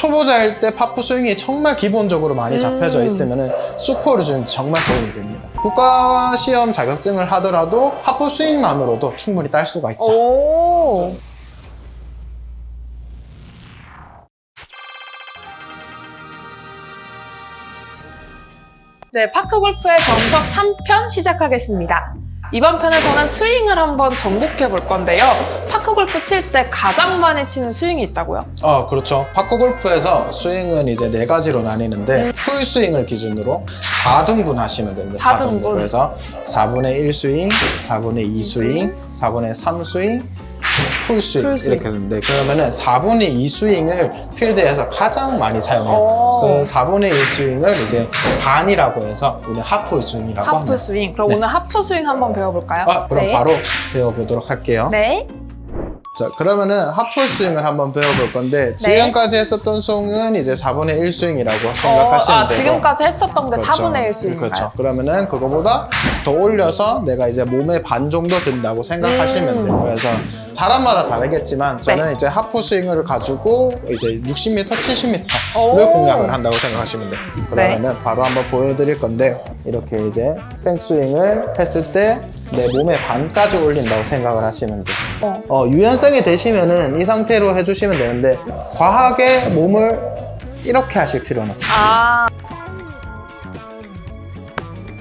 초보자일 때 파프 스윙이 정말 기본적으로 많이 잡혀져 음. 있으면 스코어를 주는 데 정말 도움이 됩니다. 국가 시험 자격증을 하더라도 파프 스윙만으로도 충분히 딸 수가 있다. 오. 네, 파크 골프의 정석 3편 시작하겠습니다. 이번 편에서는 스윙을 한번 정복해 볼 건데요. 파크 골프 칠 때 가장 많이 치는 스윙이 있다고요? 어, 그렇죠. 파크 골프에서 스윙은 이제 네 가지로 나뉘는데 풀 스윙을 기준으로 4등분 하시면 됩니다. 4등분. 4등분. 그래서 4분의 1 스윙, 4분의 2 스윙, 4분의 3 스윙, 풀 스윙 풀 스윙. 이렇게 되는데 그러면은 4분의 2 스윙을 필드에서 가장 많이 사용해요. 오. 그 4분의 1 스윙을 이제 반이라고 해서 우리 하프 스윙이라고 하프 합니다. 스윙. 그럼 네. 오늘 하프 스윙 한번 배워볼까요? 아, 그럼 네. 바로 배워보도록 할게요. 네. 자, 그러면은 하프 스윙을 한번 배워볼 건데 지금까지 했었던 스윙은 이제 4분의 1 스윙이라고 네. 어, 생각하시면 아, 되고 지금까지 했었던 게 그렇죠. 4분의 1 스윙인가요? 그렇죠. 그러면은 그거보다 더 올려서 내가 이제 몸의 반 정도 든다고 생각하시면 음. 돼요. 그래서 사람마다 다르겠지만 저는 네. 이제 하프 스윙을 가지고 이제 60m, 70m를 오. 공략을 한다고 생각하시면 돼요. 그러면은 네. 바로 한번 보여드릴 건데 이렇게 이제 백스윙을 했을 때 내 몸의 반까지 올린다고 생각을 하시면 돼요. 어. 어, 유연성이 되시면은 이 상태로 해주시면 되는데 과하게 몸을 이렇게 하실 필요는 없어요. 아,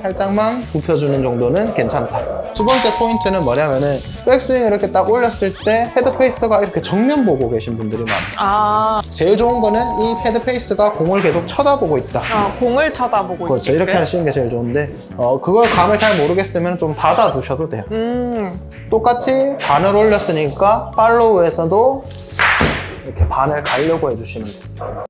살짝만 굽혀주는 정도는 괜찮다. 두 번째 포인트는 뭐냐면은 백스윙을 이렇게 딱 올렸을 때 헤드 페이스가 이렇게 정면 보고 계신 분들이 많아요. 아, 제일 좋은 거는 이 헤드 페이스가 공을 계속 쳐다보고 있다. 아, 공을 쳐다보고 그렇죠. 있게끔. 이렇게 하시는 게 제일 좋은데 어, 그걸 감을 잘 모르겠으면 좀 닫아 두셔도 돼요. 음, 똑같이 반을 올렸으니까 팔로우에서도 이렇게 반을 가려고 해주시면 돼요.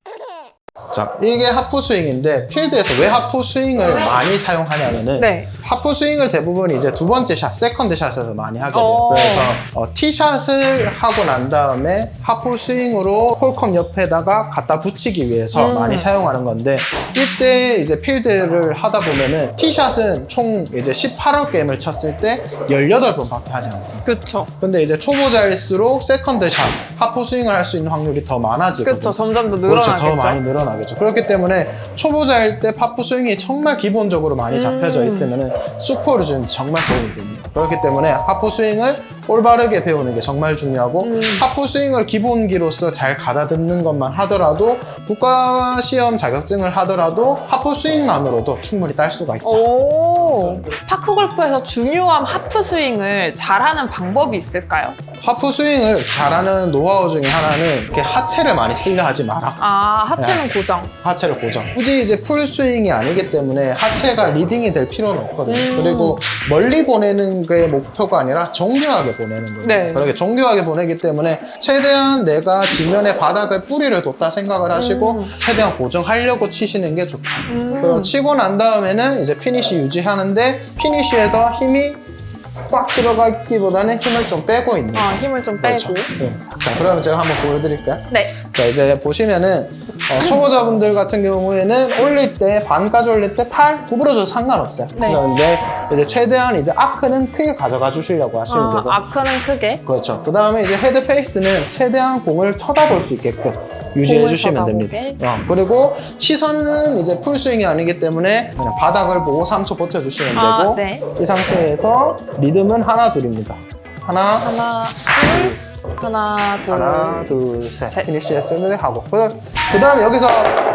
자, 이게 하프 스윙인데 필드에서 왜 하프 스윙을 많이 사용하냐면은 네. 하프 스윙을 대부분 이제 두 번째 샷, 세컨드 샷에서 많이 하게 돼요. 어. 그래서 어, 티샷을 하고 난 다음에 하프 스윙으로 홀컵 옆에다가 갖다 붙이기 위해서 음. 많이 사용하는 건데 이때 이제 필드를 하다 보면은 티샷은 총 이제 18홀 게임을 쳤을 때 18번 밖에 하지 않습니다. 그쵸. 근데 이제 초보자일수록 세컨드 샷, 하프 스윙을 할 수 있는 확률이 더 많아지거든요. 그쵸. 점점 더 그렇죠. 늘어나겠죠. 더 많이 늘어나겠죠. 그렇기 때문에 초보자일 때 파프 스윙이 정말 기본적으로 많이 잡혀져 음. 있으면 스코어를 주는 데 정말 도움이 됩니다. 그렇기 때문에 하프 스윙을 올바르게 배우는 게 정말 중요하고 음. 하프 스윙을 기본기로서 잘 가다듬는 것만 하더라도 국가 시험 자격증을 하더라도 하프 스윙만으로도 충분히 딸 수가 있다. 오, 파크 골프에서 중요한 하프 스윙을 잘하는 방법이 있을까요? 하프 스윙을 잘하는 노하우 중에 하나는 이렇게 하체를 많이 쓸려 하지 마라. 아, 하체는 네. 고정. 하체를 고정. 굳이 이제 풀 스윙이 아니기 때문에 하체가 리딩이 될 필요는 없거든요. 음. 그리고 멀리 보내는 게 목표가 아니라 정교하게 보내는 거예요. 네. 그렇게 정교하게 보내기 때문에 최대한 내가 지면에 바닥에 뿌리를 뒀다 생각을 하시고 음. 최대한 고정하려고 치시는 게 좋다. 음. 그리고 치고 난 다음에는 이제 피니시 유지하는데 피니시에서 힘이 꽉 들어가기보다는 힘을 좀 빼고 있는. 아, 힘을 좀 빼고. 그렇죠. 네. 자, 그러면 제가 한번 보여드릴까요? 네. 자 이제 보시면은 어, 초보자분들 같은 경우에는 올릴 때 반까지 올릴 때 팔 구부러져도 상관없어요. 네. 그런데 이제 최대한 이제 아크는 크게 가져가 주시려고 하시면 아, 되고 아크는 크게. 그렇죠. 그 다음에 이제 헤드 페이스는 최대한 공을 쳐다볼 수 있게끔 유지해 주시면. 됩니다. 어, 그리고 시선은 이제 풀 스윙이 아니기 때문에 그냥 바닥을 보고 3초 버텨주시면 아, 되고 네. 이 상태에서 리듬은 하나 둘입니다. 하나 하나, 둘. 하나, 둘. 하나, 둘, 셋. 셋. 피니시 했으면 하고. 그 다음에 여기서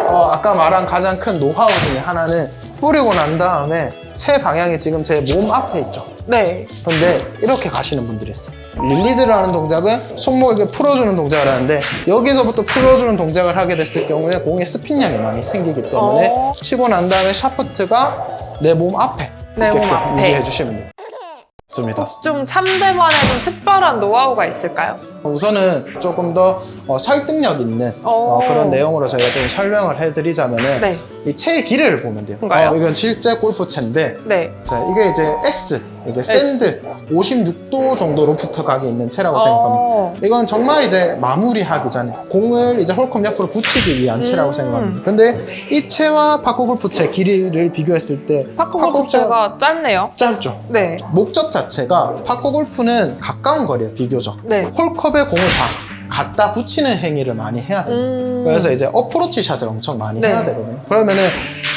어, 아까 말한 가장 큰 노하우 중에 하나는 뿌리고 난 다음에 채 방향이 지금 제 몸 앞에 있죠. 네. 근데 이렇게 가시는 분들이 있어요. 릴리즈를 하는 동작은 손목을 이렇게 풀어주는 동작을 하는데 여기서부터 풀어주는 동작을 하게 됐을 경우에 공의 스핀량이 많이 생기기 때문에 어. 치고 난 다음에 샤프트가 내 몸 앞에 내몸 있게끔 앞에. 유지해 주시면 돼요. 좋습니다. 혹시 좀 3대만의 좀 특별한 노하우가 있을까요? 우선은 조금 더 어, 설득력 있는 어, 오. 그런 내용으로 저희가 좀 설명을 해드리자면은 네. 이 채의 길이를 보면 돼요. 뭔가요? 어, 이건 실제 골프 채인데 네. 자, 이게 이제 S, 이제 S. 샌드 56도 정도로 붙어가게 있는 채라고 생각합니다. 어. 이건 정말 이제 마무리하기 전에 공을 이제 홀컵 옆으로 붙이기 위한 채라고 음. 생각합니다. 근데 이 채와 파크 골프 채 길이를 비교했을 때 파크 골프채가 짧네요. 짧죠. 네. 목적 자체가 파크 골프는 가까운 거리예요, 비교적. 네. 홀컵 에 공을 다 갖다 붙이는 행위를 많이 해야 돼요. 음. 그래서 이제 어프로치 샷을 엄청 많이 네. 해야 되거든요. 그러면은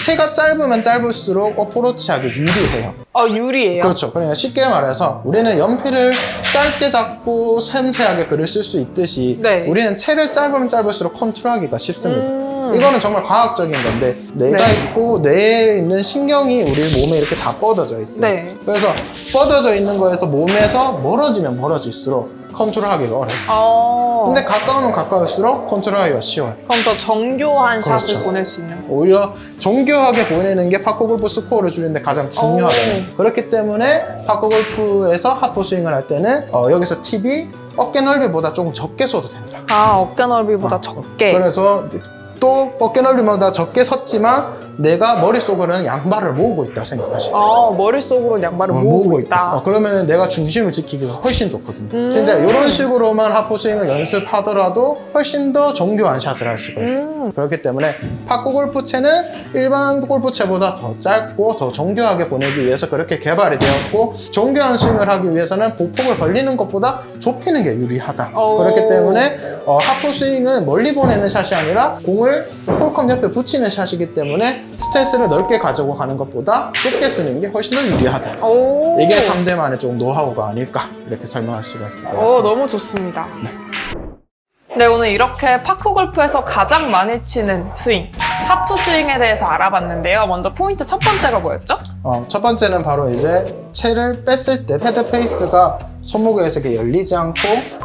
채가 짧으면 짧을수록 어프로치하기 유리해요. 어, 유리예요. 그렇죠. 그러니까 쉽게 말해서 우리는 연필을 짧게 잡고 섬세하게 글을 쓸 수 있듯이 네. 우리는 채를 짧으면 짧을수록 컨트롤하기가 쉽습니다. 음. 이거는 정말 과학적인 건데 뇌가 네. 있고 뇌에 있는 신경이 우리 몸에 이렇게 다 뻗어져 있어요. 네. 그래서 뻗어져 있는 거에서 몸에서 멀어지면 멀어질수록 컨트롤하기가 어려워요. 어. 근데 가까우면 가까울수록 컨트롤하기가 쉬워요. 그럼 더 정교한 샷을 그렇죠. 보낼 수 있는. 오히려 정교하게 보내는 게 파크 골프 스코어를 줄이는데 가장 중요하거든요. 그렇기 때문에 파크 골프에서 하프 스윙을 할 때는 어, 여기서 팁이 어깨 넓이보다 조금 적게 써도 된다. 아, 어깨 넓이보다 어, 적게. 그래서 또 어깨 넓이보다 적게 섰지만 내가 머릿속으로는 양발을 모으고 있다 생각하시면 아, 머릿속으로 양발을 어, 모으고 있다. 어, 그러면 내가 중심을 지키기가 훨씬 좋거든요. 음. 진짜 이런 식으로만 하프 스윙을 연습하더라도 훨씬 더 정교한 샷을 할 수가 있어요. 음. 그렇기 때문에 파크 골프채는 일반 골프채보다 더 짧고 더 정교하게 보내기 위해서 그렇게 개발이 되었고 정교한 스윙을 하기 위해서는 보폭을 벌리는 것보다 좁히는 게 유리하다. 오. 그렇기 때문에 어, 하프 스윙은 멀리 보내는 샷이 아니라 공을 홀컵 옆에 붙이는 샷이기 때문에 스탠스를 넓게 가지고 가는 것보다 좁게 쓰는 게 훨씬 더 유리하다. 오. 이게 3대만의 좀 노하우가 아닐까 이렇게 설명할 수가 있을 것 같습니다. 오, 너무 좋습니다. 네, 오늘 이렇게 파크 골프에서 가장 많이 치는 스윙, 하프 스윙에 대해서 알아봤는데요. 먼저 포인트 첫 번째가 뭐였죠? 어, 첫 번째는 바로 이제 채를 뺐을 때 패드 페이스가 손목에서 이렇게 열리지 않고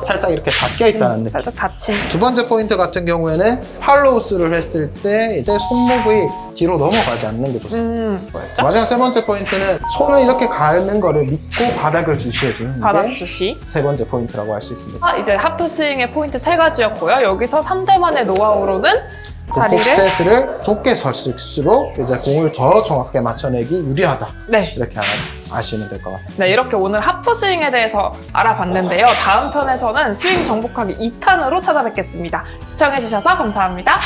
살짝 이렇게 닫혀 있다는 느낌. 살짝 닫힌. 두 번째 포인트 같은 경우에는 팔로우스를 했을 때 이제 손목이 뒤로 넘어가지 않는 게 좋습니다. 음? 마지막 세 번째 포인트는 손을 이렇게 가는 거를 믿고 바닥을 주시해 주는 바닥 게 주시. 세 번째 포인트라고 할 수 있습니다. 아, 이제 하프 스윙의 포인트 세 가지였고요. 여기서 3대만의 노하우로는 다리를 스탠스를 좁게 설수록 이제 공을 더 정확하게 맞춰내기 유리하다. 네. 이렇게 아시면 될 것 같아요. 네, 이렇게 오늘 하프 스윙에 대해서 알아봤는데요. 다음 편에서는 스윙 정복하기 2탄으로 찾아뵙겠습니다. 시청해주셔서 감사합니다.